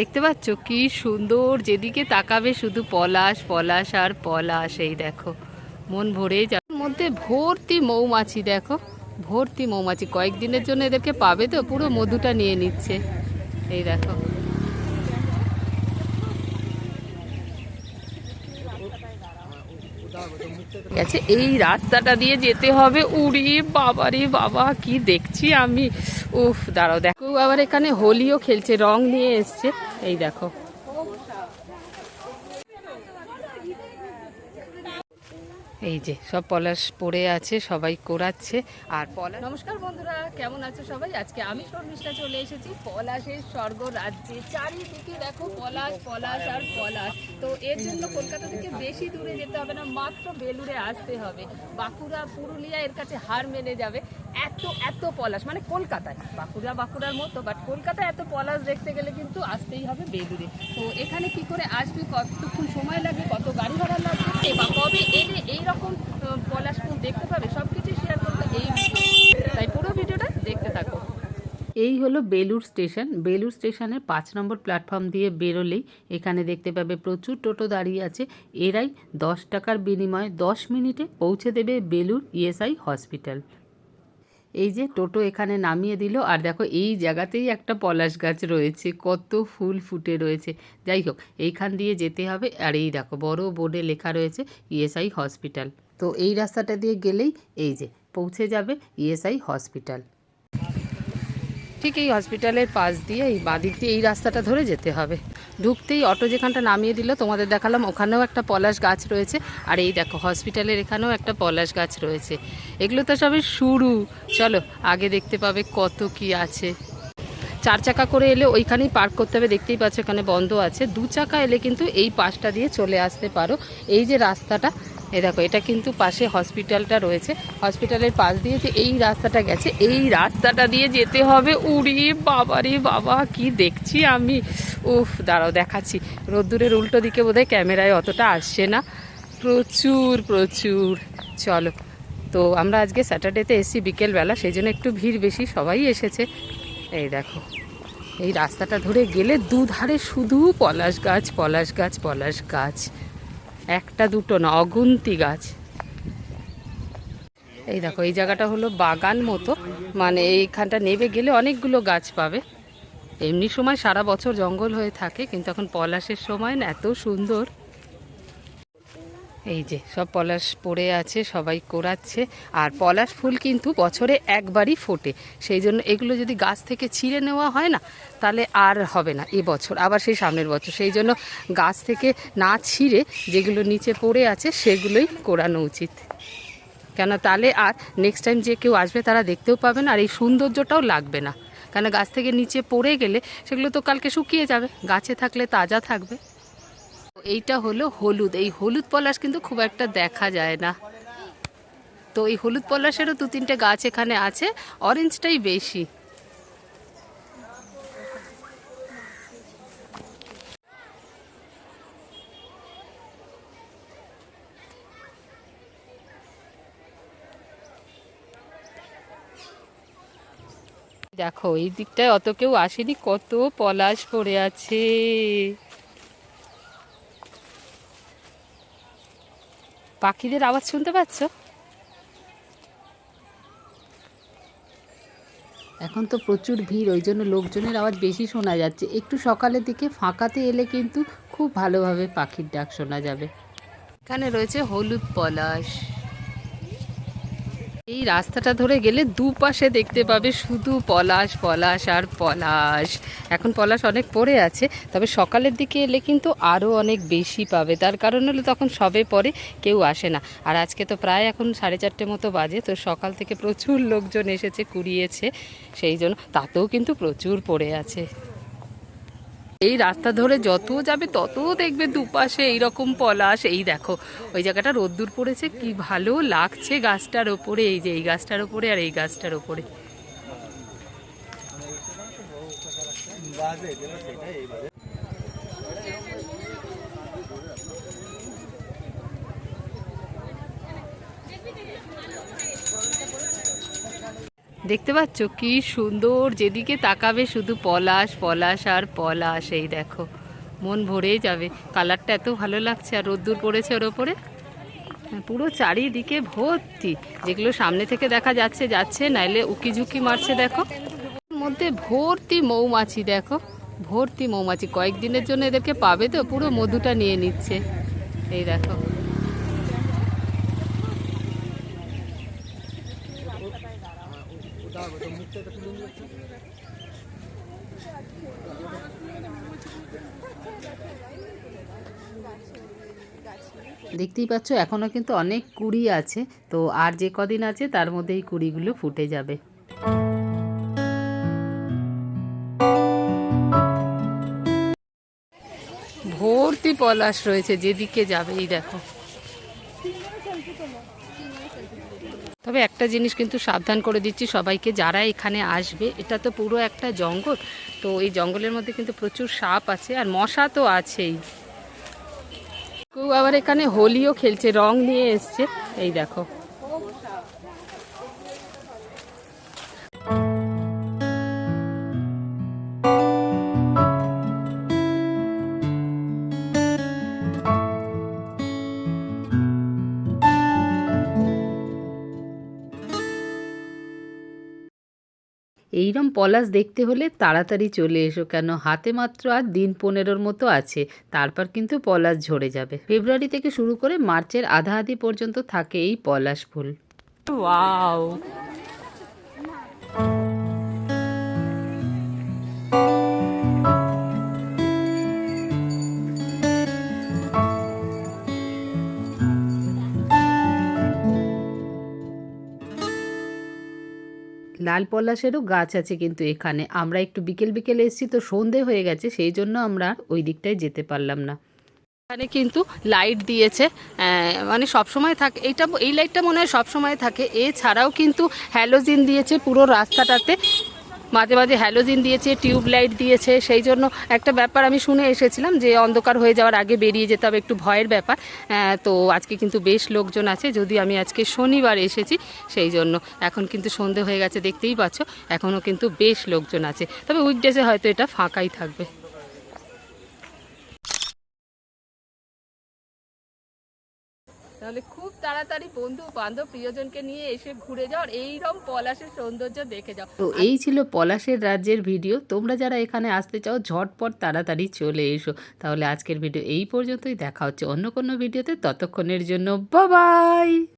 দেখতে পাচ্ছ? কি সুন্দর, যেদিকে তাকাবে শুধু পলাশ পলাশ আর পলাশ, এই দেখো। মন ভরে যা মধ্যে ভর্তি মৌমাছি, দেখো। ভর্তি মৌমাছি। কয়েকদিনের জন্য এদেরকে পাবে তো? পুরো মধুটা নিয়ে নিচ্ছে। এই দেখো। গেছে। এই রাস্তাটা দিয়ে যেতে হবে। উড়ি, বাবারে বাবা, কি দেখছি আমি। উফ, দাঁড়াও, দেখো। আবার এখানে হোলিও খেলছে, রং নিয়ে এসছে। এই দেখো। এই যে, সব পলাশ পড়ে আছে, সবাই কোরাচ্ছে। আর পলাশ নমস্কার বন্ধুরা, কেমন আছো সবাই? আজকে আমি শর্মিষ্ঠা চলে এসেছি পলাশের স্বর্গ রাজ্যে চারিদিকে দেখো পলাশ পলাশ আর পলাশ। তো এর জন্য কলকাতা থেকে বেশি দূরে যেতে হবে না, মাত্র বেলুড়ে আসতে হবে। বাঁকুড়া, পুরুলিয়া এর কাছে হার মেনে যাবে। এত এত পলাশ মানে কলকাতায়, বাঁকুড়া, বাঁকুড়ার মতো বাট কলকাতায় এত পলাশ দেখতে গেলে কিন্তু আসতেই হবে বেলুড়ে তো এখানে কি করে আসবি, কতক্ষণ সময় লাগবে, কত গাড়ি ভাড়া লাগবে বা কবে এলে এইরকম পলাশ ফুল দেখতে পাবে সব কিছু শেয়ার করব এই তাই পুরো ভিডিওটা দেখতে থাকো। এই হলো বেলুর স্টেশন। বেলুর স্টেশনের পাঁচ নম্বর প্ল্যাটফর্ম দিয়ে বেরোলেই এখানে দেখতে পাবে প্রচুর টোটো দাঁড়িয়ে আছে। এরাই দশ টাকার বিনিময়ে দশ মিনিটে পৌঁছে দেবে বেলুর ইএসআই হসপিটাল এই যে টোটো এখানে নামিয়ে দিল, আর দেখো এই জায়গাতেই একটা পলাশ গাছ রয়েছে, কত ফুল ফুটে রয়েছে। যাই হোক, এইখান দিয়ে যেতে হবে, আর এই দেখো বড় বোর্ডে লেখা রয়েছে ইএসআই হসপিটাল। তো এই রাস্তাটা দিয়ে গেলেই এই যে পৌঁছে যাবে ইএসআই হসপিটাল। ঠিক এই হসপিটালের পাশ দিয়ে এই বাদিক দিয়ে এই রাস্তাটা ধরে যেতে হবে। ঢুকতেই অটো যেখানটা নামিয়ে দিল, তোমাদের দেখালাম, ওখানেও একটা পলাশ গাছ রয়েছে। আর এই দেখো হসপিটালের এখানেও একটা পলাশ গাছ রয়েছে। এগুলো তো সবে শুরু। চলো, আগে দেখতে পাবে কত কি আছে। চার চাকা করে এলে ওইখানেই পার্ক করতে হবে। দেখতেই পাচ্ছ এখানে বন্ধ আছে। দু চাকা এলে কিন্তু এই পাশটা দিয়ে চলে আসতে পারো। এই যে রাস্তাটা এ দেখো, এটা কিন্তু পাশে হসপিটালটা রয়েছে। হসপিটালের পাশ দিয়ে যে এই রাস্তাটা গেছে, এই রাস্তাটা দিয়ে যেতে হবে। উড়ি বাবারে বাবা, কি দেখছি আমি? উফ, দাঁড়াও, দেখাচ্ছি। রোদ্দুরের উল্টো দিকে বোধহয় ক্যামেরায় অতটা আসছে না। প্রচুর প্রচুর। চলো, তো আমরা আজকে স্যাটারডেতে এসেছি বিকেলবেলা সেই জন্য একটু ভিড় বেশি, সবাই এসেছে। এই দেখো, এই রাস্তাটা ধরে গেলে দুধারে শুধু পলাশ গাছ পলাশ গাছ পলাশ গাছ। একটা দুটো না, অগুন্তি গাছ। এই দেখো, এই জায়গাটা হলো বাগান মতো। মানে এইখানটা নেবে গেলে অনেকগুলো গাছ পাবে। এমনি সময় সারা বছর জঙ্গল হয়ে থাকে, কিন্তু এখন পলাশের সময় না, এত সুন্দর। এই যে, সব পলাশ পড়ে আছে, সবাই কোরাচ্ছে। আর পলাশ ফুল কিন্তু বছরে একবারই ফোটে। সেই জন্য এগুলো যদি গাছ থেকে ছিঁড়ে নেওয়া হয় না, তাহলে আর হবে না বছর, আবার সেই সামনের বছর। সেই জন্য গাছ থেকে না ছিঁড়ে যেগুলো নিচে পড়ে আছে, সেগুলোই কোরানো উচিত। কেন তাহলে আর নেক্সট টাইম যে কেউ আসবে, তারা দেখতেও পাবে না, আর এই সৌন্দর্যটাও লাগবে না। কেন গাছ থেকে নিচে পড়ে গেলে, সেগুলো তো কালকে শুকিয়ে যাবে। গাছে থাকলে তাজা থাকবে। এইটা হলো হলুদ। এই হলুদ পলাশ কিন্তু খুব একটা দেখা যায় না। তো এই হলুদ পলাশেরও দু তিনটে গাছ এখানে আছে অরেঞ্জটাই বেশি। দেখো, এই দিকটায় অত কেউ আসেনি, কত পলাশ পড়ে আছে। পাখিদের আওয়াজ শুনতে পাচ্ছ? এখন তো প্রচুর ভিড়, ওই জন্য লোকজনের আওয়াজ বেশি শোনা যাচ্ছে। একটু সকালের দিকে ফাঁকাতে এলে কিন্তু খুব ভালোভাবে পাখির ডাক শোনা যাবে। এখানে রয়েছে হলুদ পলাশ। এই রাস্তাটা ধরে গেলে দুপাশে দেখতে পাবে শুধু পলাশ পলাশ আর পলাশ। এখন পলাশ অনেক পড়ে আছে, তবে সকালের দিকে এলে কিন্তু আরও অনেক বেশি পাবে। তার কারণ হলো তখন সবে পরে কেউ আসে না। আর আজকে তো প্রায় এখন সাড়ে চারটে মতো বাজে, তো সকাল থেকে প্রচুর লোকজন এসেছে, কুড়িয়েছে, সেই জন্য তাতেও কিন্তু প্রচুর পড়ে আছে। এই রাস্তা ধরে যত যাবে তত দেখবে দুপাশে এইরকম পলাশ। এই দেখো, ওই জায়গাটা রোদ্দুর পড়েছে, কি ভালো লাগছে গাছটার ওপরে। এই যে এই গাছটার ওপরে আর এই গাছটার ওপরে। দেখতে পাচ্ছ? কি সুন্দর, যেদিকে তাকাবে শুধু পলাশ পলাশ আর পলাশ, এই দেখো। মন ভরেই যাবে। কালারটা এত ভালো লাগছে, আর রোদ্দুর পড়েছে ওর ওপরে। পুরো চারিদিকে ভর্তি। যেগুলো সামনে থেকে দেখা যাচ্ছে যাচ্ছে, নাইলে উকি ঝুঁকি মারছে, দেখো। মধ্যে ভর্তি মৌমাছি, দেখো। ভর্তি মৌমাছি। কয়েকদিনের জন্য এদেরকে পাবে তো? পুরো মধুটা নিয়ে নিচ্ছে। এই দেখো। দেখতেই পাচ্ছ এখনও কিন্তু অনেক কুড়ি আছে, তো আর যে কদিন আছে তার মধ্যে এই কুড়িগুলো ফুটে যাবে। ভর্তি পলাশ রয়েছে, যেদিকে যাবে, এই দেখো। তবে একটা জিনিস কিন্তু সাবধান করে দিচ্ছি সবাইকে, যারা এখানে আসবে, এটা তো পুরো একটা জঙ্গল, তো এই জঙ্গলের মধ্যে কিন্তু প্রচুর সাপ আছে আর মশা তো আছেই। কেউ আবার এখানে হোলিও খেলছে, রং নিয়ে এসছে, এই দেখো। এইরম পলাশ দেখতে হলে তাড়াতাড়ি চলে এসো, কেন হাতে মাত্র আর দিন পনেরোর মতো আছে, তারপর কিন্তু পলাশ ঝরে যাবে। ফেব্রুয়ারি থেকে শুরু করে মার্চের আধা আধি পর্যন্ত থাকে এই পলাশ ফুল। ওয়াও! লাল পলাশেরও গাছ আছে কিন্তু এখানে। আমরা একটু বিকেল বিকেল এসেছি তো সন্ধে হয়ে গেছে, সেই জন্য আমরা ওই দিকটায় যেতে পারলাম না। এখানে কিন্তু লাইট দিয়েছে মানে সব সময় থাকে, এইটা, এই লাইটটা মনে হয় সবসময় থাকে। এছাড়াও কিন্তু হ্যালোজিন দিয়েছে পুরো রাস্তাটাতে। মাঝে মাঝে হ্যালোজিন দিয়েছে টিউব লাইট দিয়েছে, সেই জন্য একটা ব্যাপার আমি শুনে এসেছিলাম যে অন্ধকার হয়ে যাওয়ার আগে বেরিয়ে যেতে হবে, একটু ভয়ের ব্যাপার। তো আজকে কিন্তু বেশ লোকজন আছে যদি আমি আজকে শনিবার এসেছি, সেই জন্য এখন কিন্তু সন্ধে হয়ে গেছে, দেখতেই পাচ্ছ, এখনও কিন্তু বেশ লোকজন আছে। তবে উইকডেজে হয়তো এটা ফাঁকাই থাকবে। তাহলে খুব তাড়াতাড়ি বন্ধু, বান্ধব, প্রিয়জনকে নিয়ে এসে ঘুরে যাও এইরকম পলাশের সৌন্দর্য দেখে যাও। তো এই ছিল পলাশের রাজ্যের ভিডিও। তোমরা যারা এখানে আসতে চাও, ঝটপট তাড়াতাড়ি চলে এসো। তাহলে আজকের ভিডিও এই পর্যন্তই। দেখা হচ্ছে অন্য কোনো ভিডিওতে। ততক্ষণের জন্য বাবাই